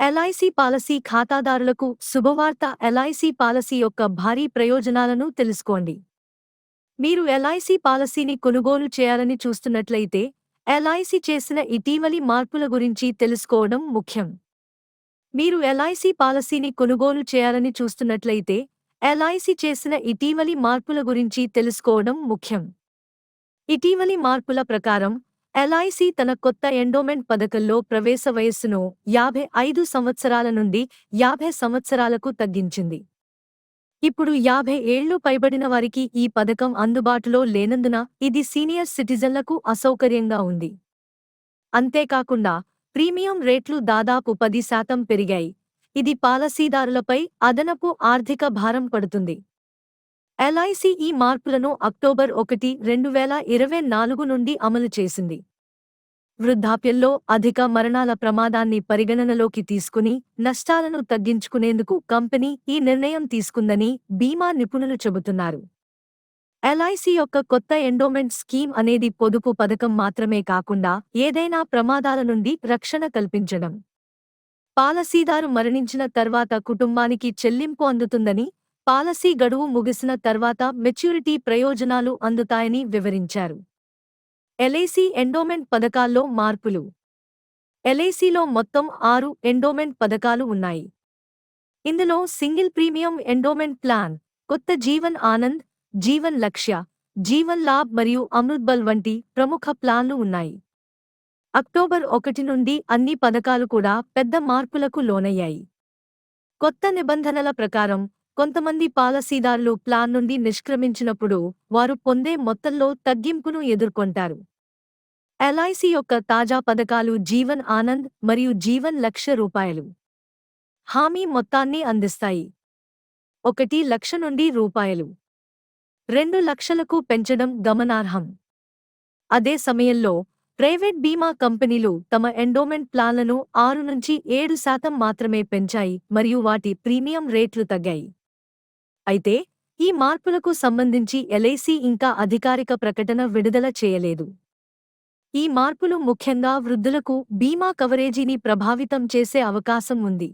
LIC policy ఖాతాదారులకు శుభవార్త. LIC policy యొక్క భారీ ప్రయోజనాలను తెలుసుకోండి. మీరు ఎల్ఐసి పాలసీని కొనుగోలు చేయాలని చూస్తున్నట్లయితే ఎల్ఐసి చేసిన ఇటీవలి మార్పుల గురించి తెలుసుకోవడం ముఖ్యం. మీరు ఎల్ఐసి పాలసీని కొనుగోలు చేయాలని చూస్తున్నట్లయితే ఎల్ఐసి చేసిన ఇటీవలి మార్పుల గురించి తెలుసుకోవడం ముఖ్యం. ఇటీవలి మార్పుల ప్రకారం ఎల్ఐసి తన కొత్త ఎండోమెంట్ పథకంలో ప్రవేశ వయస్సును యాభై ఐదు సంవత్సరాల నుండి యాభై సంవత్సరాలకు తగ్గించింది. ఇప్పుడు యాభై ఏళ్ళు పైబడిన వారికి ఈ పథకం అందుబాటులో లేనందున ఇది సీనియర్ సిటిజన్లకు అసౌకర్యంగా ఉంది. అంతేకాకుండా ప్రీమియం రేట్లు దాదాపు పది శాతం పెరిగాయి. ఇది పాలసీదారులపై అదనపు ఆర్థిక భారం పడుతుంది. ఎల్ఐసి ఈ మార్పులను అక్టోబర్ ఒకటి రెండు వేల ఇరవై నాలుగు నుండి అమలు చేసింది. వృద్ధాప్యంలో అధిక మరణాల ప్రమాదాన్ని పరిగణనలోకి తీసుకుని నష్టాలను తగ్గించుకునేందుకు కంపెనీ ఈ నిర్ణయం తీసుకుందని బీమా నిపుణులు చెబుతున్నారు. ఎల్ఐసి యొక్క కొత్త ఎండోమెంట్ స్కీమ్ అనేది పొదుపు పథకం మాత్రమే కాకుండా ఏదైనా ప్రమాదాల నుండి రక్షణ కల్పించడం. పాలసీదారు మరణించిన తర్వాత కుటుంబానికి చెల్లింపు అందుతుందని పాలసీ గడువు ముగిసిన తర్వాత మెచ్యూరిటీ ప్రయోజనాలు అందుతాయని వివరించారు. ఎల్ఐసి ఎండోమెంట్ పథకాల్లో మార్పులు. ఎల్ఐసిలో మొత్తం ఆరు ఎండోమెంట్ పథకాలు ఉన్నాయి. ఇందులో సింగిల్ ప్రీమియం ఎండోమెంట్ ప్లాన్ కొత్త జీవన్ ఆనంద్ జీవన్ లక్ష్య జీవన్ లాభ్ మరియు అమృత్బల్ వంటి ప్రముఖ ప్లాన్లు ఉన్నాయి. అక్టోబర్ ఒకటి నుండి అన్ని పథకాలు కూడా పెద్ద మార్పులకు లోనయ్యాయి. కొత్త నిబంధనల ప్రకారం కొంతమంది పాలసీదారులు ప్లాన్ నుండి నిష్క్రమించినప్పుడు వారు పొందే మొత్తంలో తగ్గింపును ఎదుర్కొంటారు. ఎల్ఐసి యొక్క తాజా పథకాలు జీవన్ ఆనంద్ మరియు జీవన్ లక్ష రూపాయలు. హామీ మొత్తాన్ని అందిస్తాయి. ఒకటి లక్ష నుండి రూపాయలు. రెండు లక్షలకు పెంచడం గమనార్హం. అదే సమయంలో ప్రైవేట్ బీమా కంపెనీలు తమ ఎండోమెంట్ ప్లాన్లను ఆరు నుంచి ఏడు శాతం మాత్రమే పెంచాయి మరియు వాటి ప్రీమియం రేట్లు తగ్గాయి. అయితే ఈ మార్పులకు సంబంధించి ఎల్ఐసి ఇంకా అధికారిక ప్రకటన విడుదల చేయలేదు. ఈ మార్పులు ముఖ్యంగా వృద్ధులకు బీమా కవరేజీని ప్రభావితం చేసే అవకాశం ఉంది.